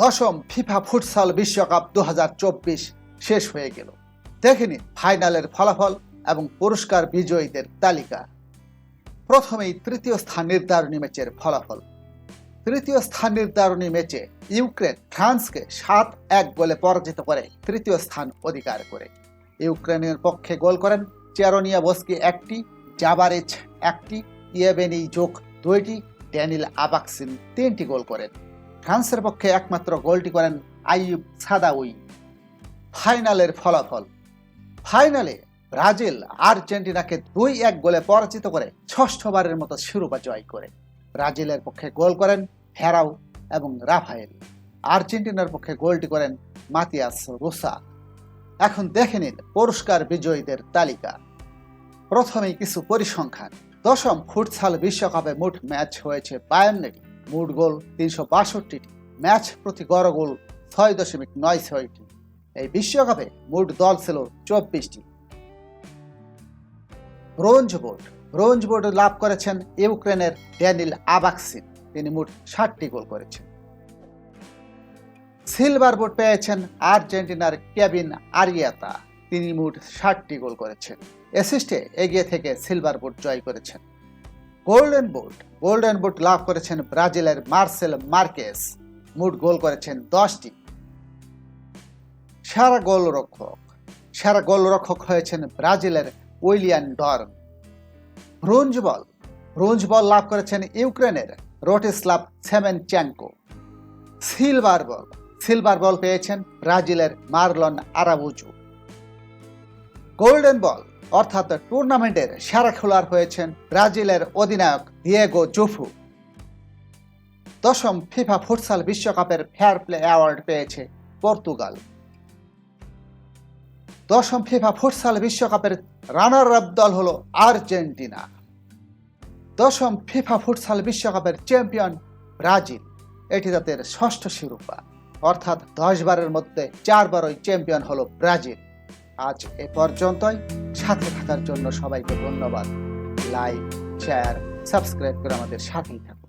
দশম FIFA futsal বিশ্বকাপ দু হাজার চব্বিশ শেষ হয়ে গেল। দেখেনি ফাইনালের ফলাফল এবং পুরস্কার বিজয়ীদের তালিকা। প্রথমেই তৃতীয় স্থান নির্ধারণী ম্যাচের ফলাফল। তৃতীয় স্থান নির্ধারণী ম্যাচে ইউক্রেন ফ্রান্সকে সাত এক গোলে পরাজিত করে তৃতীয় স্থান অধিকার করে। ইউক্রেনের পক্ষে গোল করেন চেরোনিয়া বস্কি একটি জাবারেজ একটি ইয়েবেনি জোক দুইটি, ড্যানিল আবাকসিন তিনটি গোল করেন। ফ্রান্সের পক্ষে একমাত্র গোলটি করেন আইয়ুব সাদাউই। ফাইনালের ফলাফল। ফাইনালে ব্রাজিল আর্জেন্টিনাকে দুই এক গোলে পরাজিত করে ষষ্ঠবারের মতো শিরোপা জয় করে। ব্রাজিলের পক্ষে গোল করেন ফেরাও এবং রাফায়েল। আর্জেন্টিনার পক্ষে গোলটি করেন মাতিয়াস রোসা। এখন দেখে নিন পুরস্কার বিজয়ীদের তালিকা। প্রথমেই কিছু পরিসংখ্যান। দশম ফুটসাল বিশ্বকাপে মোট ম্যাচ হয়েছে বায়ান্নটি মোট গোল তিনশো বাষট্টিটি। ম্যাচ প্রতি গড় গোল ছয় দশমিক নয় ছয়টি। এই বিশ্বকাপে মোট দল ছিল চব্বিশটি। Bronze board. ব্রোঞ্জ বোর্ড লাভ করেছেন ইউক্রেনের ড্যানিল আবাকসিন। তিনি মোট ষাটটি গোল করেছেন। সিলভার বোর্ড পেয়েছেন আর্জেন্টিনার কেবিন আরিয়াতা। তিনি মোট ষাটটি গোল করেছেন। অ্যাসিস্টে এগিয়ে থেকে সিলভার বোর্ড জয় করেছেন। গোল্ডেন বুট গোল্ডেন বুট লাভ করেছেন ব্রাজিলের মার্সেল মার্কেস। মোট গোল করেছেন দশটি। সেরা গোলরক্ষক। সেরা গোলরক্ষক হয়েছেন ব্রাজিলের Willian dorm. Bronze ball. Bronze ball লাভ করেছেন ইউক্রেনের রোটিস্লাভ সেমেনচ্যাঙ্কো। সিলভার বল। সিলভার বল পেয়েছেন ব্রাজিলের মার্লন আরাবুজু। গোল্ডেন বল অর্থাৎ টুর্নামেন্টের সেরা খেলোয়াড় হয়েছেন ব্রাজিলের অধিনায়ক দিয়েগো জুফু দশম ফিফা ফুটসাল বিশ্বকাপের ফেয়ার প্লে অ্যাওয়ার্ড পেয়েছে পর্তুগাল। দশম ফিফা ফুটসাল বিশ্বকাপের রানার আপ দল হল আর্জেন্টিনা। দশম ফিফা ফুটসাল বিশ্বকাপের চ্যাম্পিয়ন ব্রাজিল। এটি তাদের ষষ্ঠ শিরোপা। অর্থাৎ দশ বারের মধ্যে চারবারই চ্যাম্পিয়ন হলো ব্রাজিল। আজ এ পর্যন্তই। সাথে থাকার জন্য সবাইকে ধন্যবাদ। লাইক শেয়ার সাবস্ক্রাইব করে আমাদের সাথেই থাকুন।